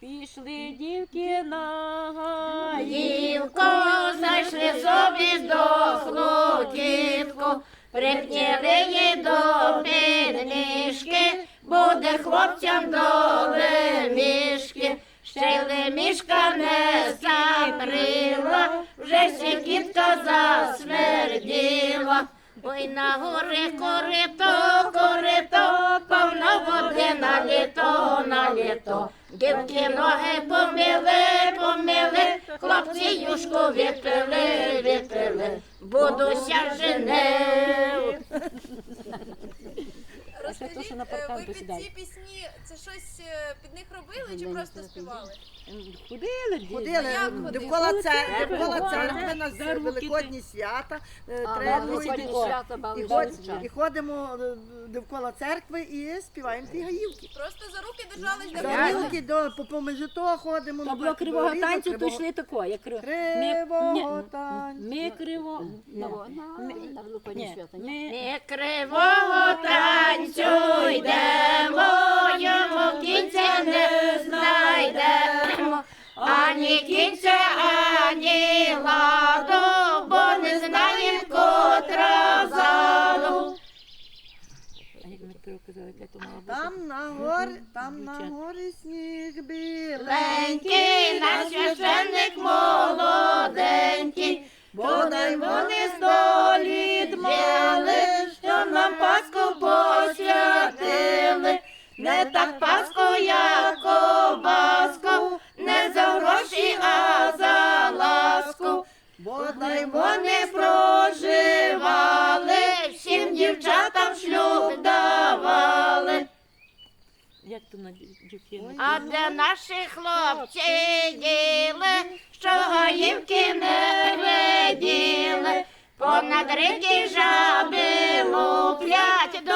Пішли дівки на гаї. Дівку знайшли собі здохлу тітку, припніли її до підніжки, буде хлопцям до лемішки. Ще лемішка не закрила, вже сікітка засмерділа. Ой, на гори корито, Дівки ноги помили, помили, хлопці юшку відпили, відпили. Будуся женив. ще то, що Розкажіть, на е, паркан ви під посідає. ці пісні це щось е, під них робили чи просто співали? Ходили. Ходили як довкола церкви, Церкви, довкола ходили. церкви на За руки великодні свята. е, А, Треба Великодні йти. свята і, ход- звичайно. і ходимо е, довкола церкви і співаємо ті гаївки. Просто за руки держались до За руки до по того ходимо. То було кривого до танцю, то кривого- йшли тако. Як кри- Кривого танцю. ми криво. Ну, Ні, ми, кривого танцю йдемо, йому кінця не знайдемо. Ані кінця, ані ладу, бо не знаєм, котра заду. Там на горі, там на горі сніг біленький. Ленький наш Не так Пасху, як кобаску, не за гроші, а за ласку. Бодай вони проживали, всім дівчатам шлюб давали. Як то на дів- дівчини? А де наші хлопці діли, що гаївки не виділи, понад ріки жаби луплять, до